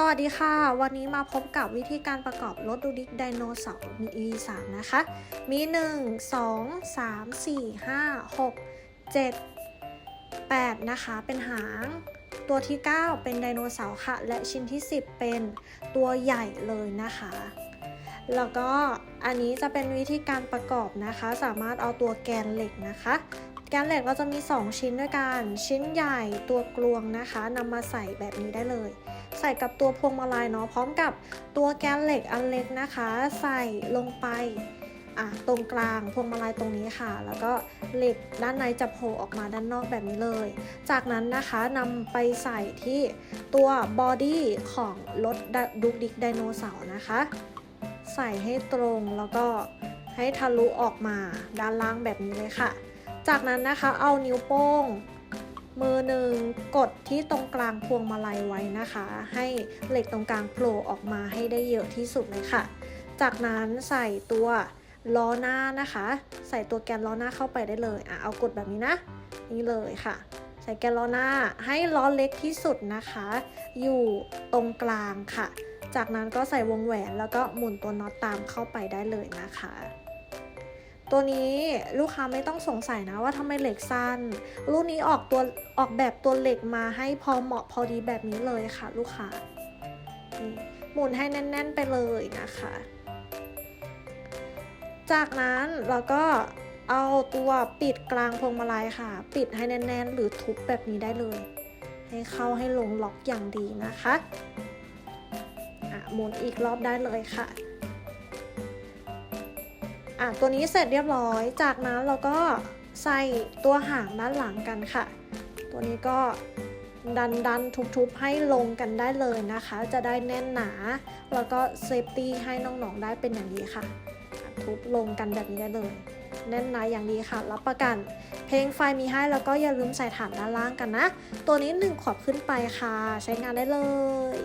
สวัสดีค่ะ วันนี้มาพบกับวิธีการประกอบรถดูดิกไดโนเสาร์มี E3 นะคะ มี 1 2 3 4 5 6 7 8 นะคะ เป็นหาง ตัวที่ 9 เป็นไดโนเสาร์ค่ะ และชิ้นที่ 10 เป็นตัวใหญ่เลยนะคะ แล้วก็อันนี้จะเป็นวิธีการประกอบนะคะ สามารถเอาตัวแกนเหล็กนะคะ แกนเหล็กเราจะมี 2 ชิ้นด้วยกัน ชิ้นใหญ่ตัวกลวงนะคะนำมาใส่แบบนี้ได้เลย ใส่กับตัวพวงมาลัยเนาะพร้อมกับตัวแกนเหล็กอันเล็กนะคะ ใส่ลงไปตรงกลางพวงมาลัยตรงนี้ค่ะ แล้วก็เหล็กด้านในจะโผล่ออกมาด้านนอกแบบนี้เลย จากนั้นนะคะนำไปใส่ที่ตัวบอดี้ของรถดุกดิกไดโนเสาร์นะคะ ใส่ให้ตรงแล้วก็ให้ทะลุออกมาด้านล่างแบบนี้เลยค่ะ จากนั้นนะคะเอานิ้วโป้ง มือหนึ่งกดที่ตรงกลางพวงมาลัยไว้นะคะ ให้เหล็กตรงกลางโผล่ออกมาให้ได้เยอะที่สุดเลยค่ะ จากนั้นใส่ตัวล้อหน้านะคะ ใส่ตัวแกนล้อหน้าเข้าไปได้เลยอะเอากดแบบนี้นะ นี่เลยค่ะ ใส่แกนล้อหน้าให้ล้อเล็กที่สุดนะคะ อยู่ตรงกลางค่ะ จากนั้นก็ใส่วงแหวนแล้วก็หมุนตัวน็อตตามเข้าไปได้เลยนะคะ ตัวนี้ลูกค้าไม่ต้องสงสัยนะว่าทำไมเหล็กสั้น รุ่นนี้ออกตัวออกแบบตัวเหล็กมาให้พอเหมาะพอดีแบบนี้เลยค่ะ ลูกค้าหมุนให้แน่น ๆ ไปเลยนะคะ จากนั้นเราก็เอาตัวปิดกลางพวงมาลัยค่ะ ปิดให้แน่น ๆ หรือทุบแบบนี้ได้เลย ให้เข้าให้ลงล็อกอย่างดีนะคะหมุนอีกรอบได้เลยค่ะ อะตัวนี้เสร็จเรียบร้อย จากนั้นเราก็ใส่ตัวหางด้านหลังกันค่ะ ตัวนี้ก็ดันดันทุบๆให้ลงกันได้เลยนะคะ จะได้แน่นหนา แล้วก็เซฟตี้ให้น้องๆได้เป็นอย่างดีค่ะอะทุบลงกันแบบนี้ได้เลย แน่นหนาอย่างดีค่ะ รับประกัน เพลงไฟมีให้แล้วก็อย่าลืมใส่ฐานด้านล่างกันนะ ตัวนี้1ขวบขึ้นไปค่ะ ใช้งานได้เลย